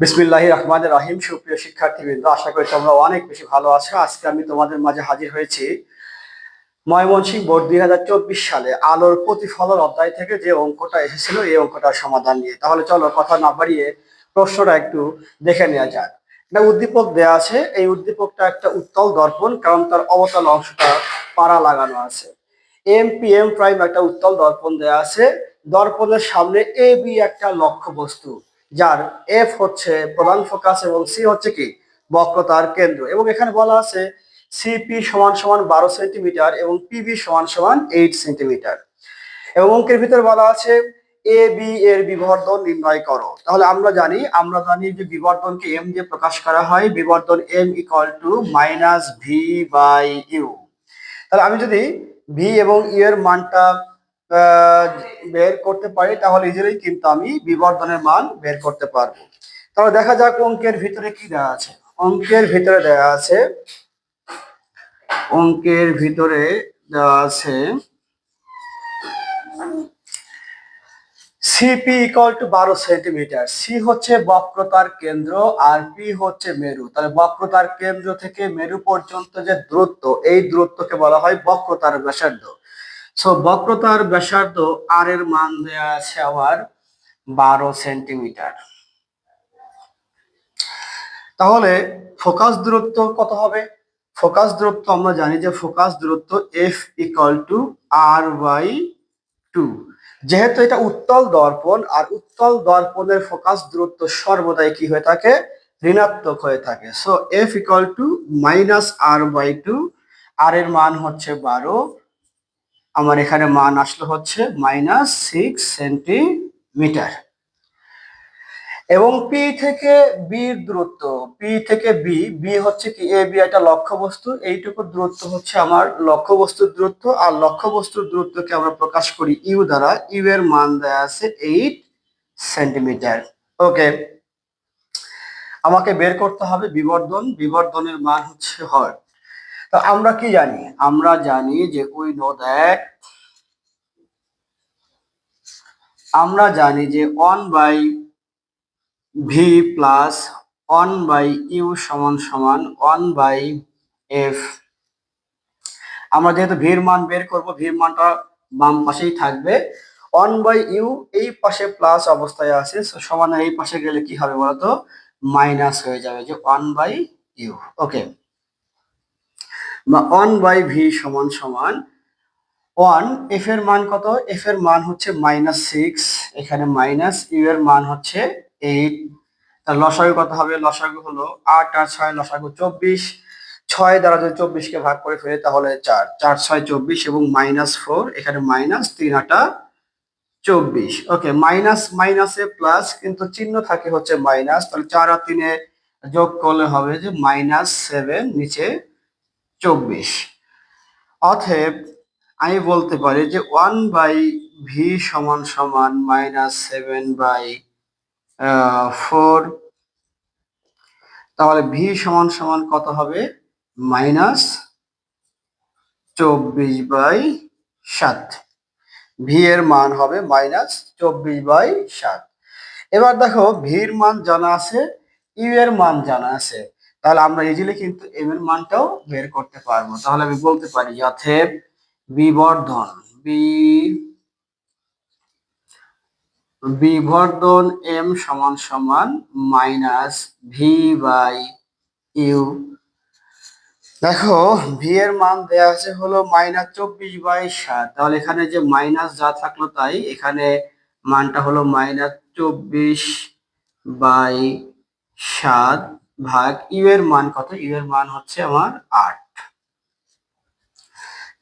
বিসমিল্লাহ রহমান রাহিম। সুপ্রিয় শিক্ষার্থীবৃন্দ, আশা করি তোমরা অনেক বেশি ভালো আছো। আজকে আমি তোমাদের মাঝে হাজির হয়েছি ময়মনসিংহ বোর্ড দুই হাজার চব্বিশ সালে আলোর প্রতিফলন অধ্যায় থেকে যে অঙ্কটা এসেছিল, এই অঙ্কটার সমাধান নিয়ে। তাহলে চলো কথা না বাড়িয়ে প্রশ্নটা একটু দেখে নেওয়া যাক। একটা উদ্দীপক দেয়া আছে, এই উদ্দীপকটা একটা উত্তল দর্পণ, কারণ তার অবতল অংশটা পাড়া লাগানো আছে। এম পি এম প্রাইম একটা উত্তল দর্পণ দেয়া আছে। দর্পণের সামনে এ বি একটা লক্ষ্য বস্তু যার এফ হচ্ছে প্রধান ফোকাস এবং সি হচ্ছে কি? বক্রতার কেন্দ্র। এবং এখানে বলা আছে সিপি সমান সমান বারো সেন্টিমিটার এবং পিবি সমান সমান এইট সেন্টিমিটার এবং অঙ্কের ভিতরে বলা আছে এ বি এর বিবর্ধন নির্ণয় করো। তাহলে আমরা জানি আমরা জানি যে বিবর্ধনকে এম দিয়ে প্রকাশ করা হয়, বিবর্ধন M equal to minus V by U তাহলে আমি যদি ভি এবং ইউ এর মানটা বের করতে পারি, তাহলে ইজিলি কিন্তু আমি বিবর্ধনের মান বের করতে পারব। তাহলে দেখা যাক অঙ্কের ভিতরে কি দেওয়া আছে। অঙ্কের ভিতরে দেওয়া আছে, অঙ্কের ভিতরে দেওয়া আছে সিপি ইকুয়াল টু বারো সেন্টিমিটার সি হচ্ছে বক্রতার কেন্দ্র আর পি হচ্ছে মেরু। তাহলে বক্রতার কেন্দ্র থেকে মেরু পর্যন্ত যে দূরত্ব, এই দূরত্বকে বলা হয় বক্রতার ব্যাসার্ধ। সো বক্রতার ব্যাসার্ধ আর এর মান দেওয়া আছে আমার বারো সেন্টিমিটার তাহলে ফোকাস দূরত্ব কত হবে? ফোকাস দূরত্ব আমরা জানি যে ফোকাস দূরত্ব F equal to R two যেহেতু এটা উত্তল দর্পণ, আর উত্তল দর্পণের ফোকাস দূরত্ব সর্বদাই কি হয়ে থাকে? ঋণাত্মক হয়ে থাকে। So F equal to minus R by two R এর মান হচ্ছে বারো আমার এখানে মান আসলো হচ্ছে মাইনাস সিক্স সেন্টিমিটার এবং পি থেকে বির দূরত্ব পি থেকে বি বি হচ্ছে কি এ বি একটা লক্ষ্যবস্তু। এইটুকু দূরত্ব হচ্ছে আমার লক্ষ্যবস্তুর দূরত্ব, আর লক্ষ্যবস্তুর দূরত্বকে আমরা প্রকাশ করি ইউ দ্বারা। ইউ এর মান দেয়া আছে এইট সেন্টিমিটার ওকে আমাকে বের করতে হবে বিবর্ধন। বিবর্ধনের মান হচ্ছে হয় তো আমরা কি জানি? আমরা জানি যে উই নো দ্যাট আমরা জানি যে one by V plus one by U সমান সমান ওয়ান বাই এফ আমরা যেহেতু ভির মান বের করব ভির মানটা বাম পাশেই থাকবে। ওয়ান বাই ইউ এই পাশে প্লাস অবস্থায় আছে সমান এই পাশে গেলে কি হবে বলতো? মাইনাস হয়ে যাবে যে ওয়ান বাই ইউ ওকে বা ওয়ান বাই ভি সমান সমান ওয়ান এফ এর মান কত? এফ এর মান হচ্ছে মাইনাস সিক্স এখানে মাইনাস ইউ এর মান হচ্ছে এইট তার লসাগু কত হবে? লসাগু হলো আট আর ছয়, লসাগু চব্বিশ। ছয় দ্বারা যদি চব্বিশকে ভাগ করে ফেলে তাহলে চার। চার, ছয়, চব্বিশ এবং মাইনাস ফোর এখানে মাইনাস তিন, আটা চব্বিশ। ওকে মাইনাস মাইনাসে প্লাস কিন্তু চিহ্ন থাকে হচ্ছে মাইনাস তাহলে চার আর তিনে যোগ করলে হবে যে মাইনাস সেভেন নিচে চব্বিশ। অতএব আমি বলতে পারি যে ওয়ান বাই ভি সমান সমান মাইনাস সেভেন বাই ফোর তাহলে ভি সমান সমান কত হবে? মাইনাস চব্বিশ বাই সাত। ভি এর মান হবে মাইনাস চব্বিশ বাই সাত। এবার দেখো ভির মান জানা আছে ইউ এর মান জানা আছে। তাহলে আমরা ইজিলি কিন্তু এম এর মানটাও বের করতে পারব। তাহলে আমি বলতে পারি অথেব বিবর্ধন বি বিবর্ধন এম সমান সমান মাইনাস ভি বাই ইউ দেখো ভি এর মান দেয়া আছে হলো মাইনাস চব্বিশ বাই সাত। তাহলে এখানে যে মাইনাস যা থাকল তাই, এখানে মানটা হলো মাইনাস চব্বিশ বাই সাত। ভাগ ইউ এর মান কত? ইউ এর মান হচ্ছে আমার আট।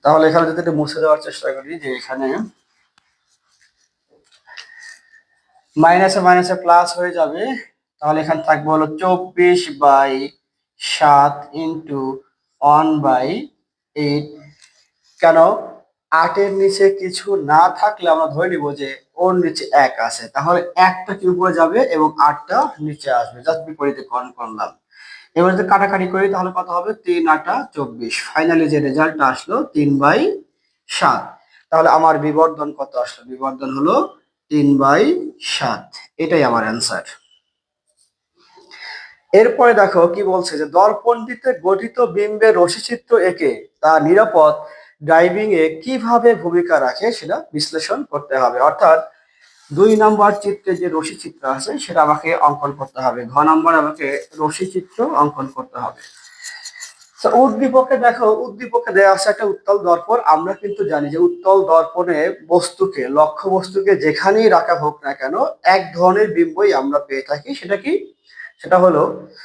তাহলে এখানে যদি একটু মুছে দেওয়ার চেষ্টা করি, যে এখানে মাইনাসে মাইনাসে প্লাস হয়ে যাবে, তাহলে এখানে থাকবে হলো চব্বিশ বাই সাত ইন্টু ওয়ান বাই এইট কেন? আটের নিচে কিছু না থাকলে আমরা ধরে নিব যে ওর নিচে এক আছে। তাহলে একটা কি উপরে যাবে এবং আটটা নিচে আসবে? জাস্ট বিপরীতে কন করলাম। এবার যদি কাটাকাটি করি, তাহলে কত হবে? তিন, আটা চব্বিশ। ফাইনালি যে রেজাল্টটা আসলো, তিন বাই সাত। তাহলে আমার বিবর্ধন কত আসলো? বিবর্ধন হলো তিন বাই সাত। এটাই আমার অ্যান্সার এরপরে দেখো কি বলছে যে দর্পণটিতে গঠিত বিম্বের রশিচিত্র এঁকে, তা নিরাপদ ড্রাইভিং এ কীভাবে ভূমিকা রাখে সেটা বিশ্লেষণ করতে হবে। অর্থাৎ দুই নম্বর চিত্রে যে রশি চিত্র আছে, সেটা আমাকে অঙ্কন করতে হবে। ঘ নাম্বার আমাকে রশি চিত্র অঙ্কন করতে হবে। উদ্দীপকে দেখো, উদ্দীপকে দেওয়া আছে একটা উত্তল দর্পণ। আমরা কিন্তু জানি যে উত্তল দর্পণে বস্তুকে, লক্ষ্য বস্তুকে যেখানেই রাখা হোক না কেন, এক ধরনের বিম্বই আমরা পেয়ে থাকি। সেটা কি? সেটা হলো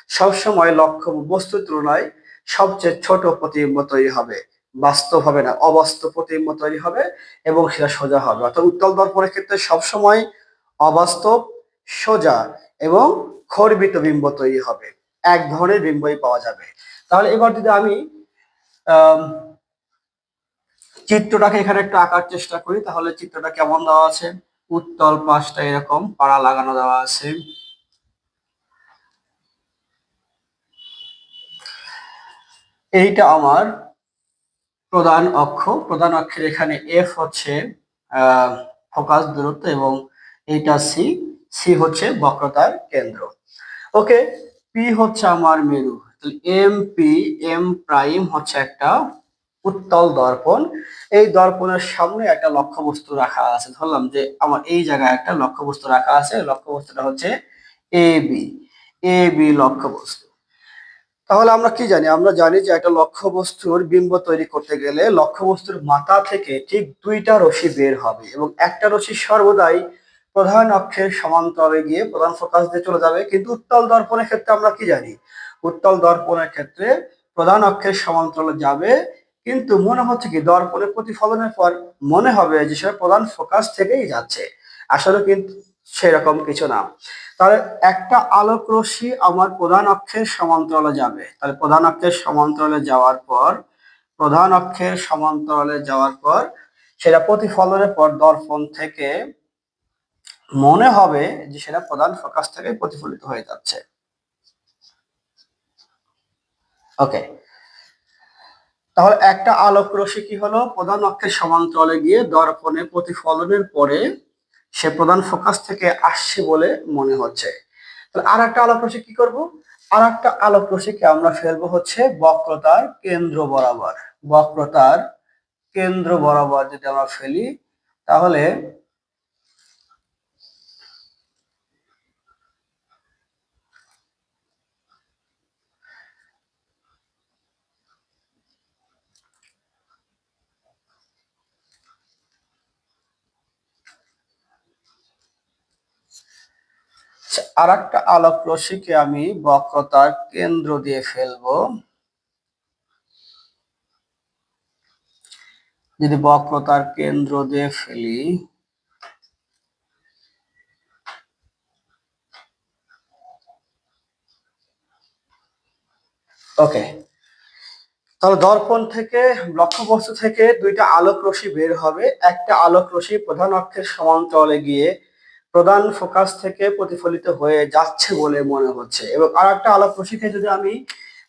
সবসময় লক্ষ্য বস্তুর তুলনায় সবচেয়ে ছোট প্রতিবিম্ব তৈরি হবে। বাস্তব হবে না, অবাস্তব প্রতিবিম্ব তৈরি হবে এবং সেটা সোজা হবে। অর্থাৎ উত্তল দর্পণের ক্ষেত্রে সবসময় অবাস্তব, সোজা এবং খর্বিত বিম্ব তৈরি হবে। এক ধরনের বিম্বই পাওয়া যাবে। তাহলে এবার যদি আমি, চিত্রটাকে এখানে একটু আঁকার চেষ্টা করি, তাহলে চিত্রটা কেমন দেওয়া আছে? উত্তল পাশটা এরকম, পাড়া লাগানো দেওয়া আছে। এইটা আমার প্রধান অক্ষ। প্রধান অক্ষের এখানে এফ হচ্ছে ফোকাস দূরত্ব এবং এইটা সি সি হচ্ছে বক্রতার কেন্দ্র। ওকে পি হচ্ছে আমার মেরু। এম পি এম প্রাইম হচ্ছে একটা উত্তল দর্পণ। এই দর্পণের সামনে একটা লক্ষ্যবস্তু রাখা আছে। ধরলাম যে আমার এই জায়গায় একটা লক্ষ্যবস্তু রাখা আছে। লক্ষ্যবস্তুটা হচ্ছে এ বি এ বি লক্ষ্যবস্তু। তাহলে আমরা কি জানি? আমরা জানি যে একটা লক্ষ্যবস্তুর বিম্ব তৈরি করতে গেলে লক্ষ্যবস্তুর মাথা থেকে ঠিক দুইটা রশি বের হবে এবং একটা রশি সর্বদাই প্রধান অক্ষের সমান্তরে গিয়ে প্রধান ফোকাস দিয়ে চলে যাবে। কিন্তু উত্তল দর্পণের ক্ষেত্রে আমরা কি জানি? উত্তল দর্পণের ক্ষেত্রে প্রধান অক্ষের সমান্তরালে যাবে, কিন্তু মনে হচ্ছে কি দর্পণের প্রতিফলনের পর মনে হবে যে সেটা প্রধান ফোকাস থেকেই যাচ্ছে। আসলে কিন্তু সেরকম কিছু না। তাহলে একটা আলোক রশ্মি আমার প্রধান অক্ষের সমান্তরালে যাবে। তাহলে প্রধান অক্ষের সমান্তরালে যাওয়ার পর, প্রধান অক্ষের সমান্তরালে যাওয়ার পর, সেটা প্রতিফলনের পর দর্পণ থেকে মনে হবে যে সেটা প্রধান ফোকাস থেকে প্রতিফলিত হয়ে যাচ্ছে। ওকে তাহলে একটা আলোক রশ্মি কি হলো? প্রধান অক্ষের সমান্তরালে গিয়ে দর্পণে প্রতিফলনের পরে সে প্রধান ফোকাস থেকে আসছে বলে মনে হচ্ছে। তাহলে আর একটা আলোক রশ্মি কি করব? আর একটা আলোক রশ্মিকে আমরা ফেলব হচ্ছে বক্রতার কেন্দ্র বরাবর। বক্রতার কেন্দ্র বরাবর যদি আমরা ফেলি, তাহলে আর একটা আলোক রশ্মিকে আমি বক্রতার কেন্দ্র দিয়ে ফেলব। যদি বক্রতার কেন্দ্র দিয়ে ফেলি, ওকে। তাহলে দর্পণ থেকে, লক্ষ্যবস্তু থেকে দুইটা আলোক রশ্মি বের হবে। একটা আলোক রশ্মি প্রধান অক্ষের সমান্তরালে গিয়ে প্রধান ফোকাস থেকে প্রতিফলিত হয়ে যাচ্ছে বলে মনে হচ্ছে। এবং আর একটা আলোক রশ্মিকে যদি আমি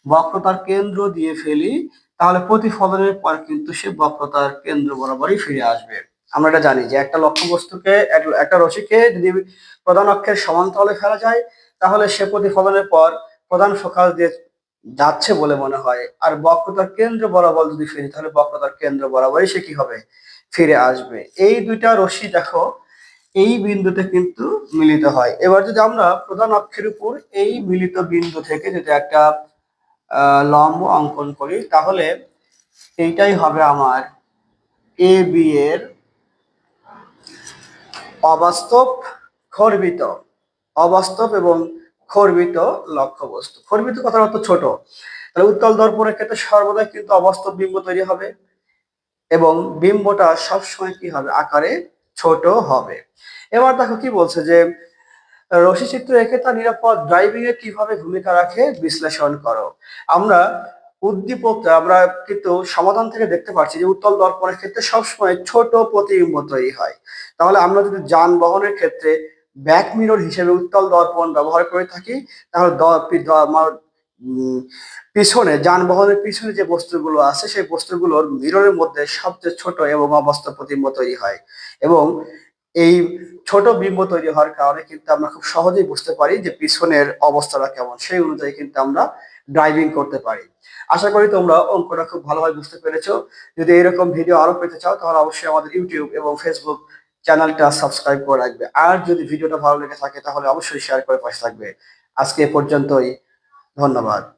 বক্রতার কেন্দ্র দিয়ে ফেলি, তাহলে প্রতিফলনের পর কিন্তু সে বক্রতার কেন্দ্র বরাবরই ফিরে আসবে। আমরা এটা জানি যে একটা লক্ষ্যবস্তুকে একটা রশিকে যদি প্রধান অক্ষের সমান্তরালে ফেলা যায়, তাহলে সে প্রতিফলনের পর প্রধান ফোকাস দিয়ে যাচ্ছে বলে মনে হয়। আর বক্রতার কেন্দ্র বরাবর যদি ফিরি তাহলে বক্রতার কেন্দ্র বরাবরই সে কি হবে? ফিরে আসবে। এই দুইটা রশ্মি দেখো এই বিন্দুতে কিন্তু মিলিত হয়। এবার যদি আমরা প্রধান অক্ষের উপর এই মিলিত বিন্দু থেকে যদি একটা লম্ব অঙ্কন করি, তাহলে এইটাই হবে আমার এ বি এর অবাস্তব খর্বিত, অবাস্তব এবং খর্বিত লক্ষ্যবস্তু। খর্বিত কথার অর্থ ছোট। তাহলে উত্তল দর্পণের ক্ষেত্রে সর্বদা কিন্তু অবাস্তব বিম্ব তৈরি হবে এবং বিম্বটা সবসময় কি হবে? আকারে ছোট হবে। এবার দেখো কি বলছে যে রশি চিত্র এঁকে তা নিরাপদ ড্রাইভিং এ কীভাবে ভূমিকা রাখে বিশ্লেষণ করো। আমরা উদ্দীপক আমরা কিন্তু সমাধান থেকে দেখতে পাচ্ছি যে উত্তল দর্পণের ক্ষেত্রে সবসময় ছোট প্রতিবিম্ব তৈরি হয়। তাহলে আমরা যদি যানবাহনের ক্ষেত্রে ব্যাক মিরর হিসেবে উত্তল দর্পণ ব্যবহার করে থাকি, তাহলে পিছনে, যানবাহনের পিছনে যে বস্তুগুলো আছে, সেই বস্তুগুলোর মিররের মধ্যে সবচেয়ে ছোট এবং অবস্থা প্রতিবিম্ব তৈরি হয়। এবং এই ছোট বিম্ব তৈরি হওয়ার কারণে কিন্তু আমরা খুব সহজেই বুঝতে পারি যে পিছনের অবস্থাটা কেমন। সেই অনুযায়ী কিন্তু আমরা ড্রাইভিং করতে পারি। আশা করি তোমরা অঙ্কটা খুব ভালোভাবে বুঝতে পেরেছ। যদি এরকম ভিডিও আরও পেতে চাও, তাহলে অবশ্যই আমাদের ইউটিউব এবং ফেসবুক চ্যানেলটা সাবস্ক্রাইব করে রাখবে। আর যদি ভিডিওটা ভালো লেগে থাকে, তাহলে অবশ্যই শেয়ার করে পাশে থাকবে। আজকে এ পর্যন্তই। ধন্যবাদ।